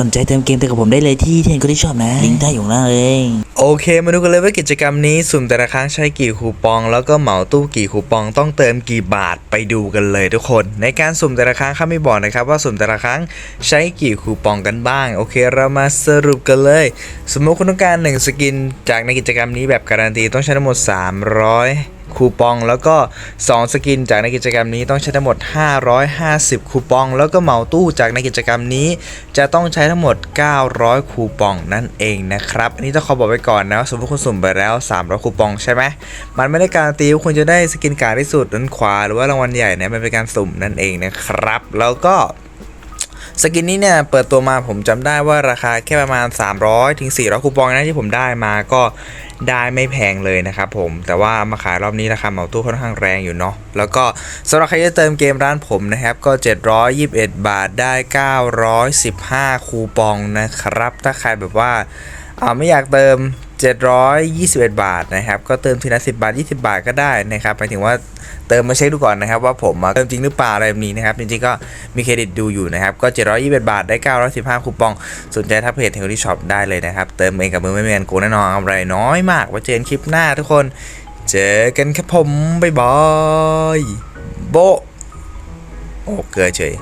สนใจเติมเกมเติมกับผมได้เลยที่เทนก็ที่ชอบนะ ลิงก์ใต้อยู่ข้างล่างเลยโอเค มาดูกันเลยว่ากิจกรรมนี้สุ่มแต่ละครั้งใช้กี่คูปอง แล้วก็เหมาตู้กี่คูปองต้องเติมกี่บาทไปดูกันเลยทุกคน ในการสุ่มแต่ละครั้งเขาไม่บอกนะครับว่าสุ่มแต่ละครั้งใช้กี่คูปองกันบ้าง โอเค เรามาสรุปกันเลย สมมติคุณต้องการ 1 สกิน จากในกิจกรรมนี้แบบการันตีต้องใช้ทั้งหมด 300 คูปอง แล้วก็ 2 สกินจากในกิจกรรมนี้ต้องใช้ทั้งหมด 550 คูปอง แล้วก็เหมาตู้จากในกิจกรรมนี้ จะต้องใช้ทั้งหมด 900 คูปองนั่นเองนะครับ อันนี้ต้องขอบอกไว้ก่อนนะว่าสมมติคุณสุ่มไปแล้ว 300 คูปองใช่ไหมมันไม่ได้การันตีว่าคุณจะได้สกินการที่สุดด้านขวา หรือว่ารางวัลใหญ่เนี่ยมันเป็นการสุ่มนั่นเองนะครับ แล้วก็ สกินนี้เนี่ยเปิดตัวมาผมจำได้ว่าราคาแค่ประมาณ 300ถึง400คูปองนะที่ผมได้มาก็ได้ไม่แพงเลยนะครับผมแต่ว่ามาขายรอบนี้ราคาเหมาตู้ค่อนข้างแรงอยู่เนาะแล้วก็สำหรับใครจะเติมเกมร้านผมนะครับก็ 721 บาทได้ 915 คูปองนะครับ ถ้าใครแบบว่าอ่าไม่อยากเติม 721 บาทนะครับ ก็เติมทีละ 10 บาท 20 บาทก็ได้นะครับหมายถึงว่าเติมมาเช็คดูก่อนนะครับ ว่าผมเติมจริงหรือเปล่าอะไรแบบนี้นะครับ จริงๆก็มีเครดิตดูอยู่นะครับ ก็ 721 บาท ได้ 915 คูปองสนใจทักเพจเทลที่ช็อปได้เลยนะครับ เติมเองกับมือไม่เมียนโกแน่นอนกำไรน้อยมากไว้เจอกันคลิปหน้าทุกคน เจอกันครับผมบ๊ายบายโบโอ้เกลือเฉย